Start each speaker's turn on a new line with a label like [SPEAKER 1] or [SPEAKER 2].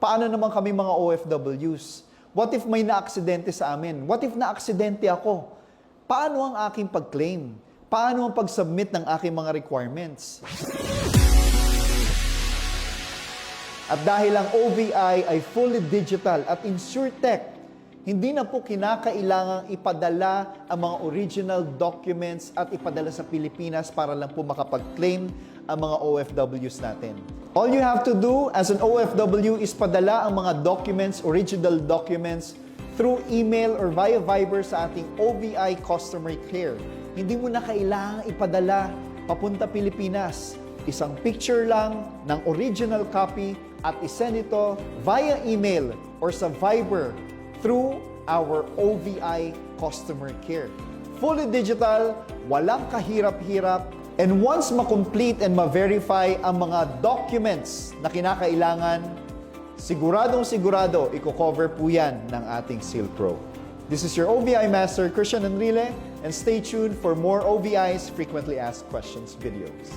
[SPEAKER 1] paano naman kami mga OFWs? What if may naaksidente sa amin? What if naaksidente ako? Paano ang aking pag-claim? Paano ang pag-submit ng aking mga requirements? At dahil ang OVI ay fully digital at InsurTech, hindi na po kinakailangang ipadala ang mga original documents at ipadala sa Pilipinas para lang po makapag-claim ang mga OFWs natin. All you have to do as an OFW is padala ang mga documents, original documents, through email or via Viber sa ating OVI Customer Care. Hindi mo na kailangang ipadala papunta Pilipinas. Isang picture lang ng original copy at isend ito via email or sa Viber through our OVI Customer Care. Fully digital, walang kahirap-hirap, and once ma-complete and ma-verify ang mga documents na kinakailangan, siguradong sigurado, i-cover po yan ng ating Seal Pro. This is your OVI Master, Christian Enrile, and stay tuned for more OVI's Frequently Asked Questions videos.